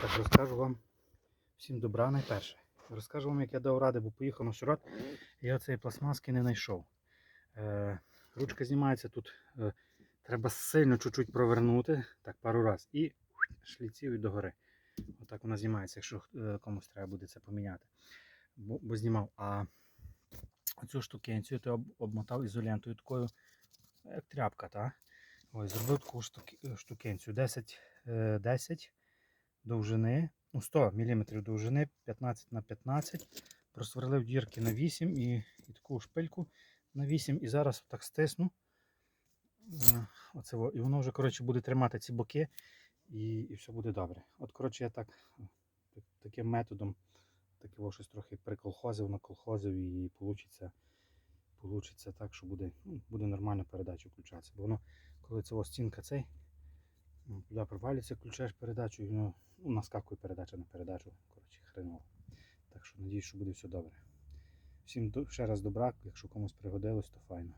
Так розкажу вам всім добра найперше. Розкажу вам, як я дав ради, бо поїхав на широт, я цієї пластмаски не знайшов. Е, ручка знімається тут. Е, треба сильно чуть-чуть провернути, так пару раз, і шліців і догори. Отак вона знімається, якщо е, комусь треба буде це поміняти. Бо, бо знімав. А оцю штукенцію ти об, обмотав ізолентою такою, як тряпка, та? Ось, зробив таку штуки- штукенцію 10, е, 10 довжини, ну 100 мм довжини, 15 на 15. Просверлив дірки на 8 і, і таку шпильку на 8. І зараз так стисну. Е, Оце, і воно вже коротше, буде тримати ці боки, і, і все буде добре. От, коротше, я так, так таким методом таке во щось трохи приколхозив, наколхозив і получиться, получиться так, що буде, ну, буде нормально передача включатися. Бо воно, коли ось стінка цей, туди провалюється, включаєш передачу, і ну, наскакує передача на передачу. Коротше, хреново. Так що надіюсь, що буде все добре. Всім ще раз добра, якщо комусь пригодилось, то файно.